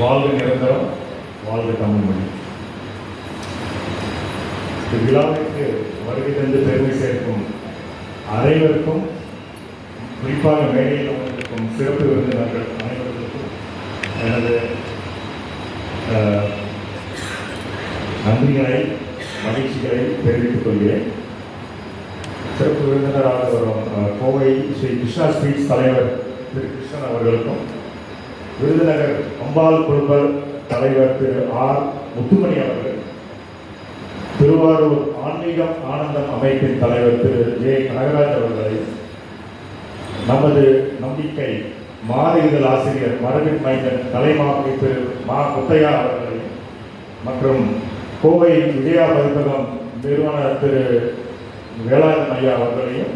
வாழ்க நிரந்தரம் வாழ்க தமிழ் மொழி இந்த விழாவிற்கு வருகை தந்து பெருமை சேர்க்கும் அனைவருக்கும் குறிப்பாக மேடையில் அமர்ந்திருக்கும் சிறப்பு விருந்தினர்கள் அனைவருக்கும் எனது நன்றிகளை மகிழ்ச்சிகளை தெரிவித்துக் கொள்கிறேன். சிறப்பு விருந்தினராக வரும் கோவை ஸ்ரீ கிருஷ்ணா ஸ்வீட்ஸ் தலைவர் திரு கிருஷ்ணன் அவர்களுக்கும் விருதுநகர் அம்பாள் குழும தலைவர் திரு ஆர். முத்துமணி அவர்கள் திருவாரூர் ஆன்மீகம் ஆனந்தம் அமைப்பின் தலைவர் திரு ஜே. கனகராஜ் அவர்களை நமது நம்பிக்கை மாத இதழ் ஆசிரியர் மரபின் மைந்தன் தலைமாப்பி திரு மா. முத்தையா அவர்களை மற்றும் கோவை விஜயா பதிப்பகம் நிறுவனர் திரு வேளாண் ஐயா அவர்களையும்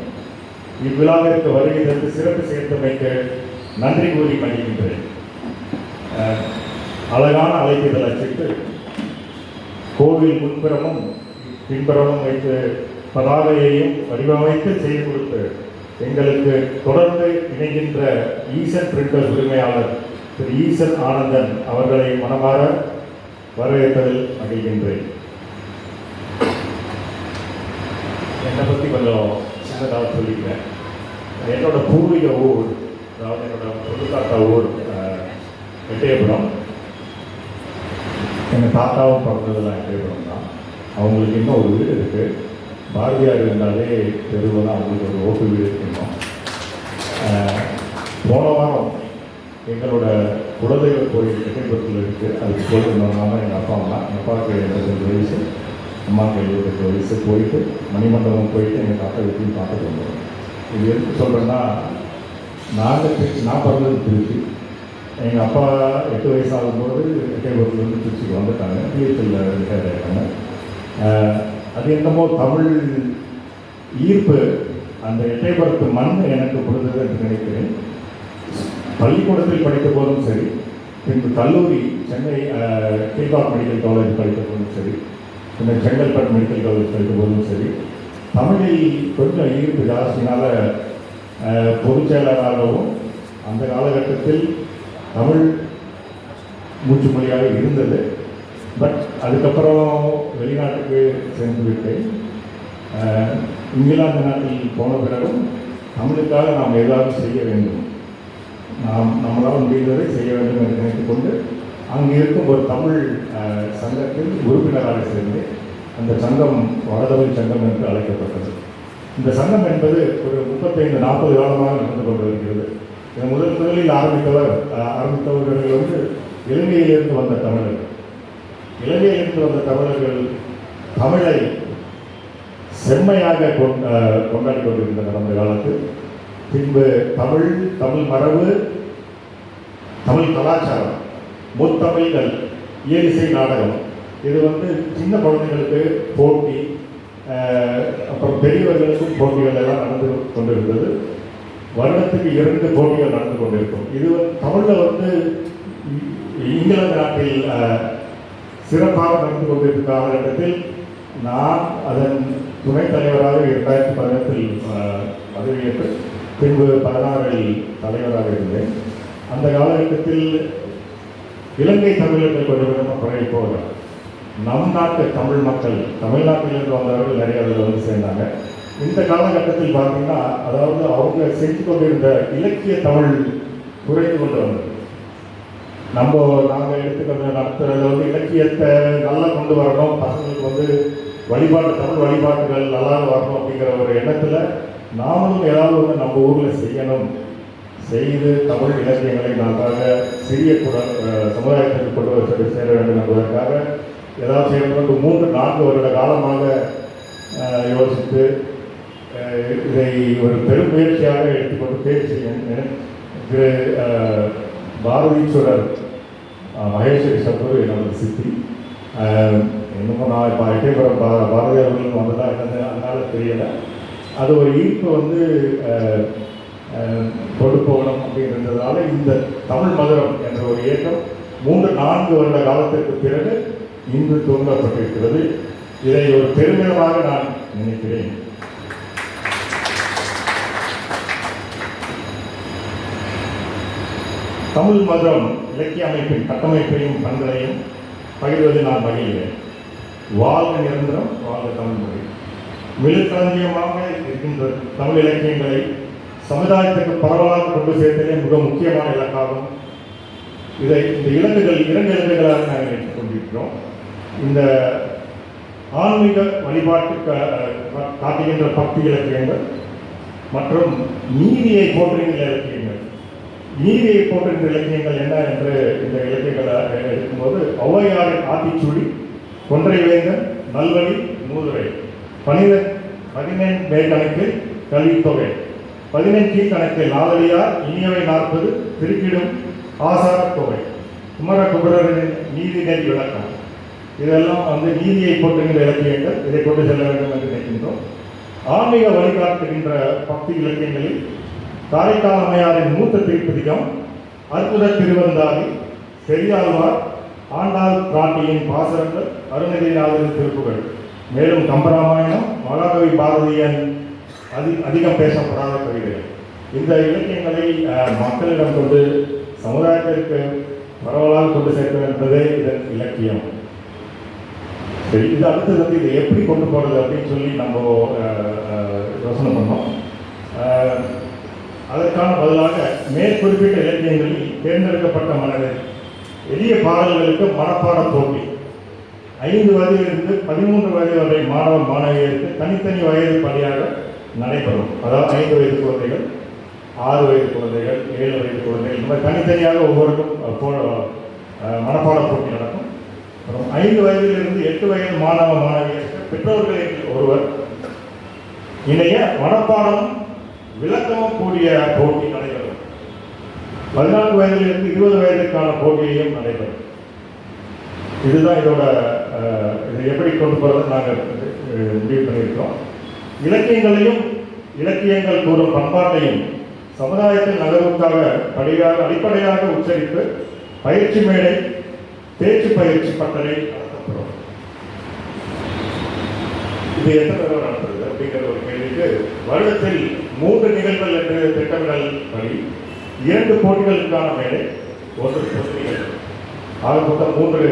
இவ்விழாவிற்கு வருகை தந்து சிறப்பு சேர்த்தமைக்கு நன்றி கூறி மகிழ்கின்றேன். அழகான அழைப்புதல் அச்சிட்டு கோவில் முன்புறமும் பின்புறமும் வைத்து பதாகையையும் வடிவமைத்து செய்து கொடுத்து எங்களுக்கு தொடர்ந்து இணைகின்ற ஈசன் பிரிண்டர் உரிமையாளர் திரு ஈசன் ஆனந்தன் அவர்களை மனமாற வரவேற்பதில் மகிழ்கின்றேன். என்னை பற்றி கொஞ்சம் சின்னதாக சொல்லிக்கிறேன். என்னோட பூர்வீக ஊர் அதாவது என்னோட சொந்தத்தாத்தா ஊர் எட்டயபுரம் எங்கள் தாத்தாவும் பிறந்ததெல்லாம் எட்டயபுரம் தான். அவங்களுக்கு இன்னும் ஒரு வீடு இருக்குது பாரதியார் இருந்தாலே தெருவில் அவங்களுக்கு ஒரு ஓட்டு வீடு இருக்கணும் போன வாரம் எங்களோட குலதெய்வ கோயில் எட்டயபுரத்தில் இருக்குது அதுக்கு போயிட்டு எங்கள் அப்பா அம்மா எங்கள் அப்பாவுக்கு எழுபத்தஞ்சு வயசு அம்மாவுக்கு எழுபத்தஞ்சு வயசு போயிட்டு மணிமண்டபம் போயிட்டு எங்கள் தாத்தா வீட்டையும் பார்த்துட்டு வந்தோம். இது எதுக்கு சொல்கிறேன்னா நாங்கள் நான் பிறந்தது திருச்சி. எங்கள் அப்பா எட்டு வயசு ஆகும்போது எட்டயபுரத்துலேருந்து திருச்சிக்கு வந்துட்டாங்க பிஹெச்எல்ல ரிட்டையர் ஆகிட்டாங்க அது என்னமோ தமிழ் ஈர்ப்பு. அந்த எட்டைபுரத்து மண் எனக்கு கொடுத்தது என்று நினைக்கிறேன். பள்ளிக்கூடத்தில் படித்த போதும் சரி பின்பு கல்லூரி சென்னை கீழ்பாக் மெடிக்கல் காலேஜ் படித்த போதும் சரி பின்னர் செங்கல்பட்டு மெடிக்கல் காலேஜ் படித்த போதும் சரி தமிழில் கொஞ்சம் ஈர்ப்பு ஜாஸ்தினால பொதுச் செயலாளராகவும் அந்த காலகட்டத்தில் தமிழ் மூச்சு மொழியாக இருந்தது. பட் அதுக்கப்புறம் வெளிநாட்டுக்கு சென்று விட்டேன். இங்கிலாந்து நாட்டில் போன பிறகும் தமிழுக்காக நாம் ஏதாவது செய்ய வேண்டும். நாம் நம்மளால் முடிந்ததை செய்ய வேண்டும் என்று நினைத்துக் கொண்டு அங்கு இருக்கும் ஒரு தமிழ் சங்கத்தில் உறுப்பினராக சேர்ந்தேன். அந்த சங்கம் வடதமிழ் சங்கம் என்று அழைக்கப்பட்டது. இந்த சங்கம் என்பது ஒரு முப்பத்தைந்து நாற்பது காலமாக நடந்து கொண்டு முதல் ஆரம்பித்தவர் ஆரம்பித்தவர்கள் வந்து இலங்கையிலிருந்து வந்த தமிழர்கள். இலங்கையிலிருந்து வந்த தமிழர்கள் தமிழை செம்மையாக கொண்- கொண்டாடி கொண்டிருந்த அந்த காலத்தில் பின்பு தமிழ் தமிழ் மரபு தமிழ் கலாச்சாரம் முத்தமிழ்கள் இயலிசை நாடகம். இது வந்து சின்ன குழந்தைகளுக்கு போட்டி அப்புறம் பெரியவர்களுக்கும் போட்டிகள் எல்லாம் நடந்து கொண்டிருந்தது. வருடத்துக்கு இரண்டு போட்டிகள் நடந்து கொண்டிருக்கும். இது தமிழில் வந்து இங்கிலாந்து நாட்டில் சிறப்பாக நடந்து கொண்டிருக்கும் காலகட்டத்தில் நான் அதன் துணைத் தலைவராக இரண்டாயிரத்தி பதினெட்டில் பதவியேற்று பின்பு பதினாறில் தலைவராக இருந்தேன். அந்த காலகட்டத்தில் இலங்கை தமிழர்கள் கொஞ்சம் கொஞ்சமாக குறைய போகிறார் நம் நாட்டு தமிழ் மக்கள் தமிழ்நாட்டிலிருந்து வந்தவர்கள் நிறைய அதில் வந்து சேர்ந்தாங்க. இந்த காலகட்டத்தில் பார்த்தீங்கன்னா அதாவது அவங்க செஞ்சு கொண்டிருந்த இலக்கிய தமிழ் குறைந்து கொண்டு வந்தது நம்ம நாங்கள் எடுத்துக்கிறது நடத்துறது வந்து இலக்கியத்தை நல்லா கொண்டு வரணும். பசங்களுக்கு வந்து வழிபாட்டு தமிழ் வழிபாட்டுகள் நல்லா வரணும் அப்படிங்கிற ஒரு எண்ணத்தில் நாமளும் ஏதாவது ஒன்று நம்ம ஊரில் செய்யணும். செய்து தமிழ் இலக்கியங்களை நாங்கள் சிறிய குரல் சமுதாயத்திற்கு கொண்டு வர சேர வேண்டும் என்பதற்காக ஏதாவது செய்யணும் மூன்று நான்கு வருட காலமாக யோசித்து இதை ஒரு பெரும் முயற்சியாக எடுத்துக்கொண்டு பேசி திரு பாரதீஸ்வரர் மகேஸ்வரி சத்குரு நமது சித்தி. என்னமோ இன்னமும் நான் இப்போ ஐக்கியபுரம் பா பாரதியார் அவர்கள் வந்ததா என்னது அதனால தெரியலை. அது ஒரு ஈர்ப்பு வந்து அஹ், கொண்டு போகணும் அப்படின்றதுனால இந்த தமிழ் மதுரம் என்ற ஒரு இயக்கம் மூன்று நான்கு வருட காலத்திற்கு பிறகு இன்று தூண்டப்பட்டிருக்கிறது இதை ஒரு பெருமிதமாக நான் நினைக்கிறேன். தமிழ் மதம் இலக்கிய அமைப்பின் கட்டமைப்பையும் பண்களையும் பகிர்வதில் நான் மகிழ்கிறேன். வாழ்க நிரந்தரம் வாழ்க தமிழ் மொழி. விழுக்களஞ்சியமாக இருக்கின்ற தமிழ் இலக்கியங்களை சமுதாயத்துக்கு பரவலாக கொண்டு சேர்த்ததே மிக முக்கியமான இலக்காகும். இதை இந்த இலக்குகள் இரண்டு இலக்குகளாக நாங்கள் எடுத்துக் கொண்டிருக்கிறோம். இந்த ஆன்மீக வழிபாட்டு காட்டுகின்ற பக்தி இலக்கியங்கள் மற்றும் நீதியை போற்றுகின்ற இலக்கியங்கள். நீதியை போன்ற இலக்கியங்கள் என்ன என்று இந்த இலக்கியங்களை எடுக்கும்போது ஔவையாரின் ஆத்திச்சூடி கொன்றை வேந்தன் நல்வழி நூதுரை பனிர பதினெண் கணக்கு கல்வித்தொகை. பதினெஞ்சு கணக்கு நாலடியார் இனியவை நாற்பது திருக்கிடும் ஆசாரத்தொகை. தொகை குமர நீதி நெறி விளக்கம். இதெல்லாம் வந்து நீதியை போற்றுகின்ற இலக்கியங்கள் இதை கொண்டு செல்ல வேண்டும் என்று நினைக்கின்றோம். ஆன்மீக வழிகாட்டுகின்ற பக்தி இலக்கியங்களில் காரைக்கால் அம்மையாரின் மூத்த திருப்பதிகம் அற்புத திருவந்தாதி பெரியாழ்வார் ஆண்டாள் பிராட்டியின் பாசரங்கள் அருணகிரிநாதரின் திருப்புகள். மேலும் கம்பராமாயணம் மகாகவி பாரதியன் அதி அதிகம் பேசப்படாத கவிதைகள் இந்த இலக்கியங்களை மக்களிடம் கொண்டு சமுதாயத்திற்கு பரவலாக கொண்டு சேர்க்க என்பதே இதன் இலக்கியம். சரி இது அடுத்தது வந்து இதை எப்படி கொண்டு போகிறது அப்படின்னு சொல்லி நம்ம யோசனை பண்ணோம். அதற்கான பதிலாக மேற்குறிப்பிட்ட இலக்கியங்களில் தேர்ந்தெடுக்கப்பட்ட மனதில் எளிய பாடல்களுக்கு மனப்பாட போட்டி. ஐந்து வயதிலிருந்து பதிமூன்று வயது வரை மாணவ மாணவியருக்கு தனித்தனி வயது படியாக நடைபெறும். அதாவது ஐந்து வயது குழந்தைகள் ஆறு வயது குழந்தைகள் ஏழு வயது குழந்தைகள் இந்த மாதிரி தனித்தனியாக ஒவ்வொருக்கும் மனப்பாட போட்டி நடக்கும். அப்புறம் ஐந்து வயதிலிருந்து எட்டு வயது மாணவ மாணவியருக்கு பெற்றோர்களில் ஒருவர். இணைய மனப்பாடம் விளக்கமும் கூடிய போட்டி நடைபெறும். பதினான்கு வயதிலிருந்து இருபது வயதுக்கான போட்டியையும் நடைபெறும். இதுதான் இதோட இதை எப்படி கொண்டு போகிறது நாங்கள் முடிவு பண்ணியிருக்கோம் இலக்கியங்களையும் இலக்கியங்கள் கூறும் பண்பாட்டையும் சமுதாயத்தின் நகர்வுக்காக படியாக அடிப்படையாக உச்சரித்து பயிற்சி மேடை பேச்சு பயிற்சி பட்டறை நடத்தப்படும் இது எத்தனை தடவை அப்படிங்கிற ஒரு கேள்விக்கு வருடத்தில் மூன்று நிகழ்வுகள் என்று திட்டமிடல் படி இரண்டு போட்டிகளுக்கான மேடை ஒன்று பொது ஆக மொத்தம் மூன்று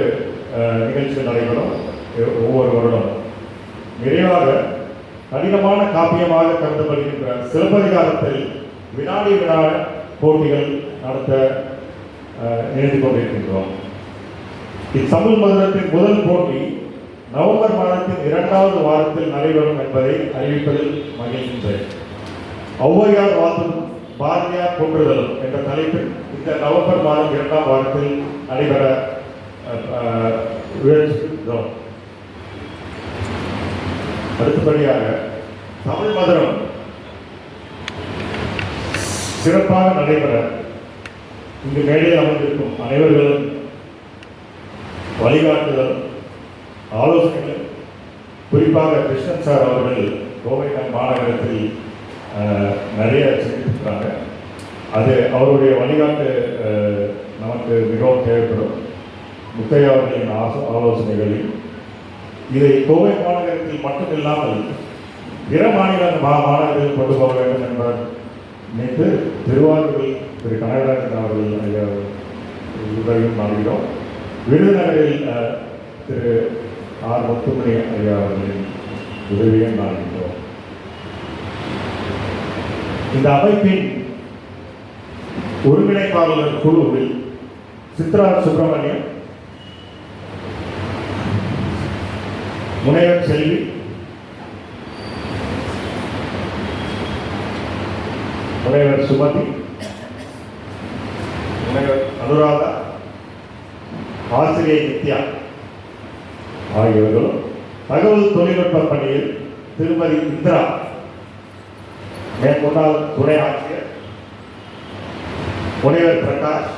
நிகழ்ச்சிகள் நடைபெறும். ஒவ்வொரு வருடம். நிறைவாக கடினமான காப்பியமாக கருதப்படுகின்ற சிலப்பதிகாரத்தில் வினாடி வினா போட்டிகள் நடத்த அஹ், நினைத்துக் கொண்டிருக்கின்றோம். இத்தமிழ் மதுரத்தின் முதல் போட்டி நவம்பர் மாதத்தின் இரண்டாவது வாரத்தில் நடைபெறும் என்பதை அறிவிப்பதில் மகிழ்கின்றேன். ஒளவையார் வாத்தும் பாரதியார் போற்றுதலும் என்ற தலைப்பில் இந்த நவம்பர் மாதம் இரண்டாம் வாரத்தில் நடைபெற முயற்சிக்கிறோம் அடுத்தபடியாக தமிழ் மதுரம் சிறப்பாக நடைபெற இங்கு மேடையில் அமர்ந்திருக்கும் அனைவர்களும் வழிகாட்டுதல் ஆலோசனைகள் குறிப்பாக கிருஷ்ணன் சார் அவர்கள் கோவை மாநகரத்தில் நிறைய செஞ்சிருக்கிறாங்க அது அவருடைய வழிகாட்டு நமக்கு மிகவும் தேவைப்படும். முத்தையா அவர்களின் ஆசோ ஆலோசனைகளில். இதை கோவை மாநகரத்தில் மட்டும் இல்லாமல் பிற மாநில மா- மாநகரத்தில் கொண்டு போக வேண்டும் என்பார். நினைத்து திருவாரூரில் திரு. கனகராஜன் அவர்கள் உதவியும் மாறுகிறோம் விருதுநகரில் திரு. ஆர் முத்துமணி ஐயா அவர்களின் உதவியை நாடுகிறோம் இந்த அமைப்பின் ஒருங்கிணைப்பாளர் குழுவில் சித்ரா சுப்பிரமணியம் முனைவர் செல்வி முனைவர் சுமதி முனைவர் அனுராதா ஆசிரியை நித்யா. ஆகியோர்களும் தகவல் தொழில்நுட்ப பணியில் திருமதி இந்திரா மேற்கொண்டால் துணை ஆட்சியர் முனைவர் பிரகாஷ்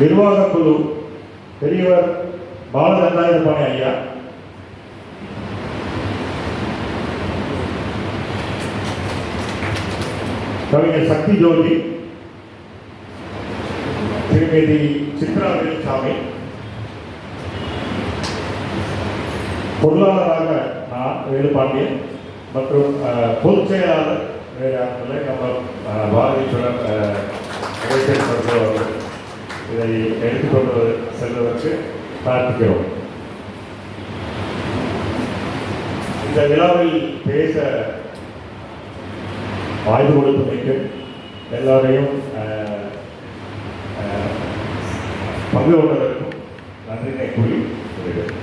நிர்வாகக்குழு பெரியவர் பாலதண்டாயுதபாணி ஐயா கவிஞர் சக்தி ஜோதி திருமதி சித்ரா சாமி பொருளாளராக நான் வேலுபாண்டியன் மற்றும் பொதுச் செயலாளர் வேறு யாரும் நம்ம அஹ், பாரதீஸ்வரர் அவர்கள் இதை எடுத்துக்கொண்டு செல்வதற்கு பிரார்த்திக்கிறோம். இந்த விழாவில் பேச வாய்ப்பு கொடுத்தமைக்கு எல்லோரையும் அஹ், அஹ், பங்கு கொண்டதற்கும் நன்றினை கூறி விடைபெறுகிறேன்.